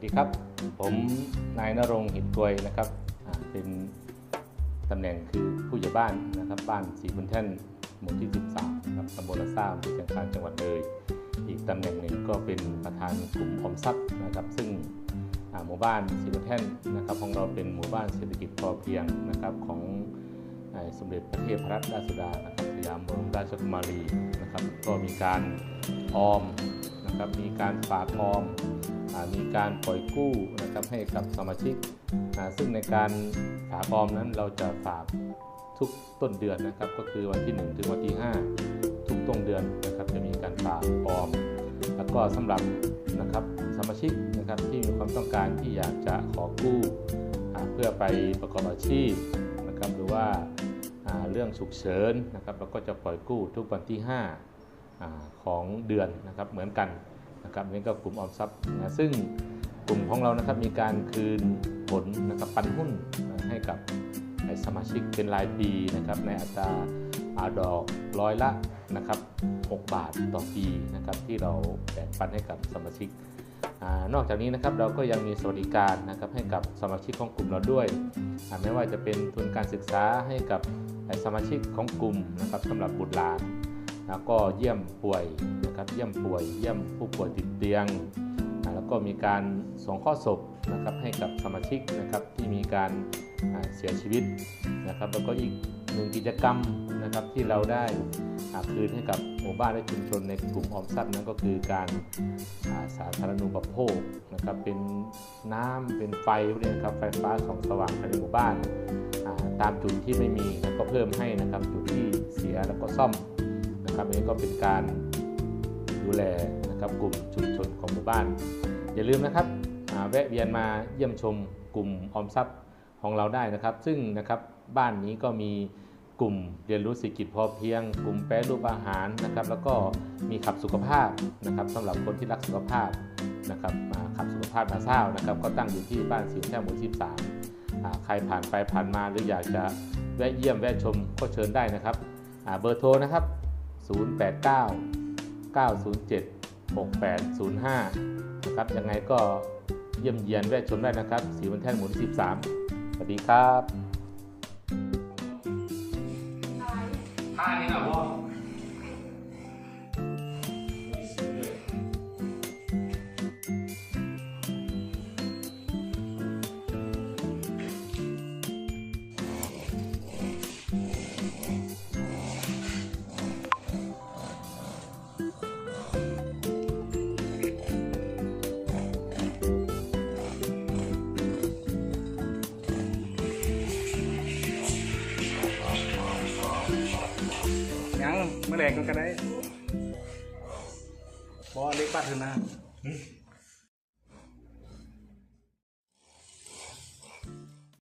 วัสดีครับ ผมนายนรงหินกวยนะครับ เป็นตำแหน่งคือผู้ใหญ่บ้านนะครับบ้านสีบุญแท่นหมู่ที่ 13นะครับตำบลละซ่าอำเภอเชียงคานจังหวัดเลย อีกตำแหน่งหนึ่งก็เป็นประธานกลุ่มออมทรัพย์นะครับ ซึ่งหมู่บ้านสีบุญแท่นนะครับของเราเป็นหมู่บ้านเศรษฐกิจพอเพียงนะครับของสมเด็จพระเทพรัตนราชสุดานะครับสยามบรมราชกุมารีนะครับ ก็มีการออมนะครับมีการฝากออม มีการปล่อยกู้นะครับให้กับสมาชิก ซึ่งในการฝากออมนั้นเราจะฝากทุกต้นเดือนนะครับ ก็คือวันที่ 1 ถึงวันที่ 5 ทุกต้นเดือนนะครับจะมีการฝากออม แล้วก็สำหรับนะครับสมาชิกนะครับที่มีความต้องการที่อยากจะขอกู้เพื่อไปประกอบอาชีพนะครับหรือว่าเรื่องฉุกเฉินนะครับเราก็จะปล่อยกู้ทุกวันที่5อ่าของเดือนนะครับเหมือนกัน นะครับนี่ก็กลุ่มออมทรัพย์นะซึ่งกลุ่มของเรานะครับมีการคืนผลนะครับปันหุ้นให้กับสมาชิกเป็นรายปีนะครับในอัตราอาดอกร้อยละนะครับ6บาทต่อปีนะครับที่เราแบ่งปันให้กับสมาชิกอนอกจากนี้นะครับเราก็ยังมีสวัสดิการนะครับให้กับสมาชิกของกลุ่มเราด้วย ไม่ว่าจะเป็นทุนการศึกษาให้กับสมาชิกของกลุ่มนะครับสำหรับบุตรหลาน แล้วก็เยี่ยมป่วยนะครับเยี่ยมป่วย เยี่ยมผู้ป่วยติดเตียง แล้วก็มีการส่งข้อศพนะครับให้กับสมาชิกนะครับที่มีการเสียชีวิตนะครับแล้วก็อีกหนึ่งกิจกรรมนะครับที่เราได้คืนให้กับหมู่บ้านและชุมชนในกลุ่มออมทรัพย์นั้นก็คือการาสาธารณูปโภคนะครับเป็นน้ำเป็นไฟพวกนี้นะครับไฟฟ้าส่องสว่างภายในหมู่บ้านาตามจุดที่ไม่มีแล้วก็เพิ่มให้นะครับจุดที่เสียแล้วก็ซ่อม นะครับอันนี้ก็เป็นการดูแลนะครับกลุ่มชุมชนของหมู่บ้าน อย่าลืมนะครับแวะเวียนมาเยี่ยมชมกลุ่มออมทรัพย์ของเราได้นะครับ ซึ่งนะครับบ้านนี้ก็มีกลุ่มเรียนรู้เศรษฐกิจพอเพียง กลุ่มแปรรูปอาหารนะครับ แล้วก็มีขับสุขภาพนะครับสำหรับคนที่รักสุขภาพนะครับอ่าขับสุขภาพนาเศร้านะครับ ก็ตั้งอยู่ที่บ้านสีแท่หมู่ที่3อ่าใครผ่านไปผ่านมาหรืออยากจะแวะเยี่ยมแวะชมก็เชิญได้นะครับเบอร์โทรนะครับ 089 907 6805นะครับยังไงก็เยี่ยมเยียนแวะชมได้นะครับสีวันแท่นหมุน 13 สวัสดีครับท่านี้นะพ่อ เมื่อแรงก็ได้บอเล็กปัดเถอะนะ